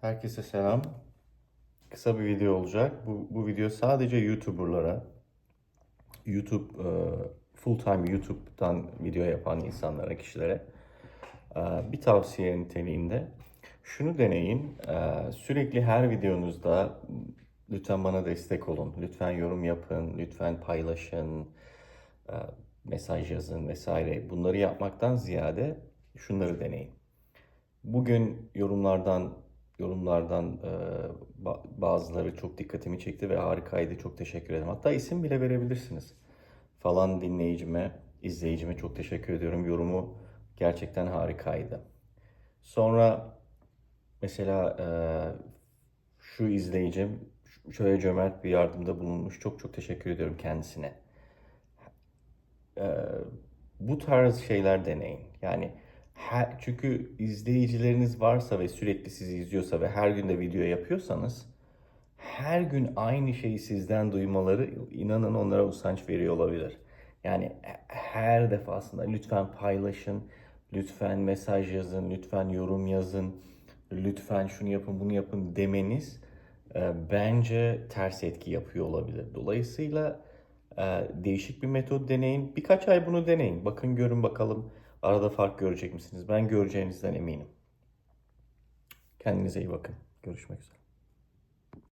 Herkese selam. Kısa bir video olacak. Bu, bu video sadece YouTuber'lara, YouTube, e, full time YouTube'dan video yapan insanlara, kişilere e, bir tavsiye niteliğinde. Şunu deneyin. e, Sürekli her videonuzda lütfen bana destek olun. Lütfen yorum yapın, lütfen paylaşın, mesaj yazın vesaire. Bunları yapmaktan ziyade şunları deneyin. Bugün yorumlardan yorumlardan ba- bazıları çok dikkatimi çekti ve harikaydı. Çok teşekkür ederim. Hatta isim bile verebilirsiniz. Falan dinleyicime, izleyicime çok teşekkür ediyorum. Yorumu gerçekten harikaydı. Sonra mesela şu izleyicim şöyle cömert bir yardımda bulunmuş. Çok çok teşekkür ediyorum kendisine. Bu tarz şeyler deneyin. Yani her, çünkü izleyicileriniz varsa ve sürekli sizi izliyorsa ve her gün de video yapıyorsanız her gün aynı şeyi sizden duymaları inanın onlara usanç veriyor olabilir. Yani her defasında lütfen paylaşın, lütfen mesaj yazın, lütfen yorum yazın, lütfen şunu yapın bunu yapın demeniz e, bence ters etki yapıyor olabilir. Dolayısıyla e, değişik bir metot deneyin. Birkaç ay bunu deneyin. Bakın görün bakalım arada fark görecek misiniz? Ben göreceğinizden eminim. Kendinize iyi bakın. Görüşmek üzere.